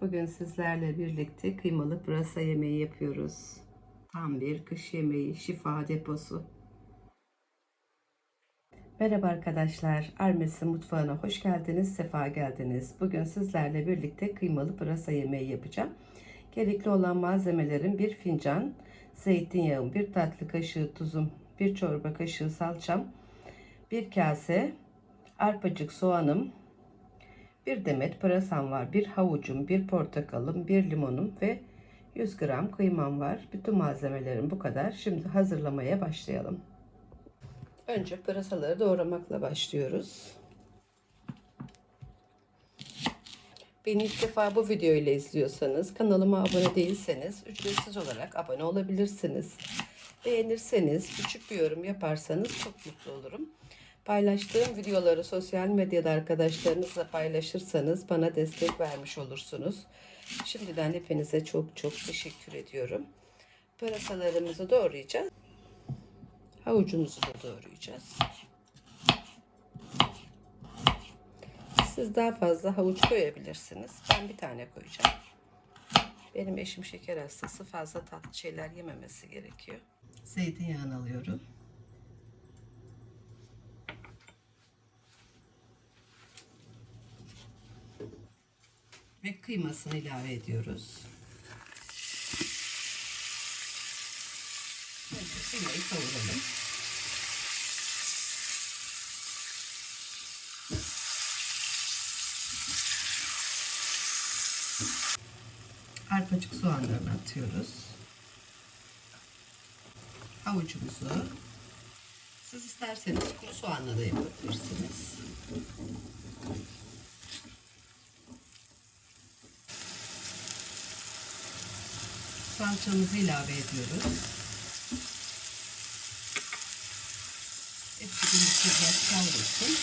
Bugün sizlerle birlikte kıymalı pırasa yemeği yapıyoruz. Tam bir kış yemeği, şifa deposu. Merhaba arkadaşlar, Armesi mutfağına hoş geldiniz, sefa geldiniz. Bugün sizlerle birlikte kıymalı pırasa yemeği yapacağım. Gerekli olan malzemelerim bir fincan zeytinyağım, bir tatlı kaşığı tuzum, bir çorba kaşığı salçam, bir kase arpacık soğanım, bir demet pırasam var, bir havucum, bir portakalım, bir limonum ve 100 gram kıymam var. Bütün malzemelerim bu kadar. Şimdi hazırlamaya başlayalım. Önce pırasaları doğramakla başlıyoruz. Beni ilk defa bu video ile izliyorsanız, kanalıma abone değilseniz ücretsiz olarak abone olabilirsiniz. Beğenirseniz, küçük bir yorum yaparsanız çok mutlu olurum. Paylaştığım videoları sosyal medyada arkadaşlarınızla paylaşırsanız bana destek vermiş olursunuz. Şimdiden hepinize çok çok teşekkür ediyorum. Pırasalarımızı doğrayacağız. Havucumuzu da doğrayacağız. Siz daha fazla havuç koyabilirsiniz. Ben bir tane koyacağım. Benim eşim şeker hastası. Fazla tatlı şeyler yememesi gerekiyor. Zeytinyağını alıyorum. Ve kıymasını ilave ediyoruz. Önce kıymayı kavuralım. Arpacık soğanlarını atıyoruz. Havucumuzu. Siz isterseniz kuru soğanla da yapabilirsiniz. Salçamızı ilave ediyoruz. Hepsi birlikte biraz kavrulsun.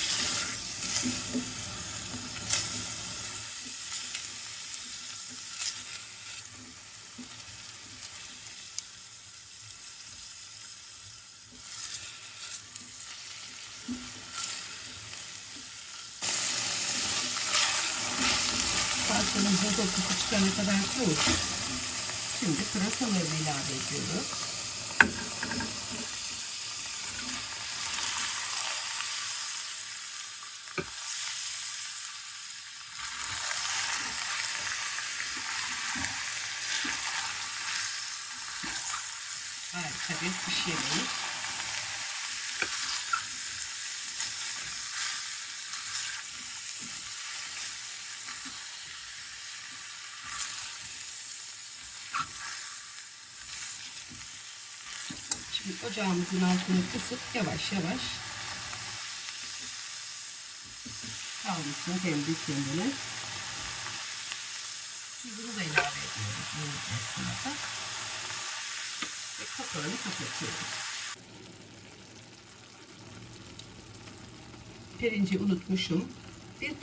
Salçamızın kokusu çıkana kadar kavurun. Şimdi pırasaları ilave ediyoruz. Harika bir yemeği. Ocağımızın altını kısıp yavaş yavaş kavrulsun kendi kendine. Tuzunu da ilave ediyoruz bu esnada. Ve kapağını kapatıyoruz. Pirinci unutmuşum. Bir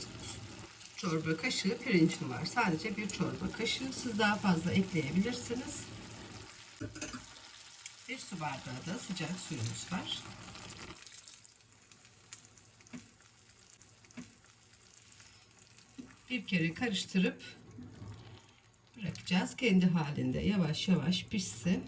çorba kaşığı pirincim var. Sadece bir çorba kaşığı. Siz daha fazla ekleyebilirsiniz. Bir su bardağı da sıcak suyumuz var. Bir kere karıştırıp bırakacağız. Kendi halinde yavaş yavaş pişsin.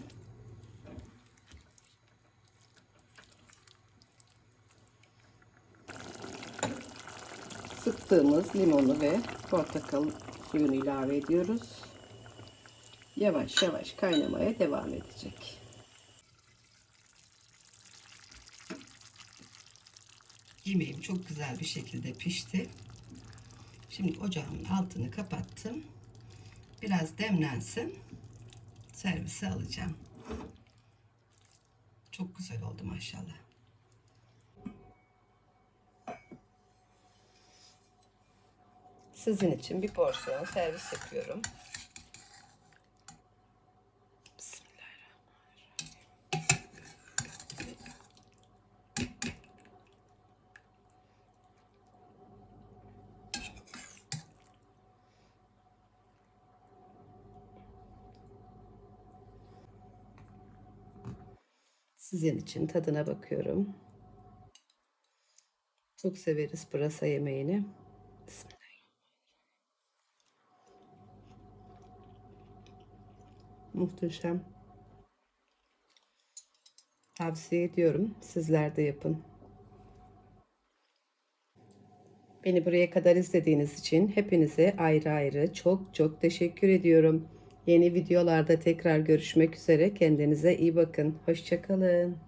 Sıktığımız limonu ve portakal suyunu ilave ediyoruz. Yavaş yavaş kaynamaya devam edecek. Yemeğim çok güzel bir şekilde pişti. Şimdi ocağımın altını kapattım. Biraz demlensin. Servise alacağım. Çok güzel oldu maşallah. Sizin için bir porsiyon servis yapıyorum. Sizin için tadına bakıyorum. Çok severiz pırasa yemeğini. Bismillah. Muhteşem. Tavsiye ediyorum. Sizler de yapın. Beni buraya kadar izlediğiniz için hepinize ayrı ayrı çok çok teşekkür ediyorum. Yeni videolarda tekrar görüşmek üzere. Kendinize iyi bakın. Hoşçakalın.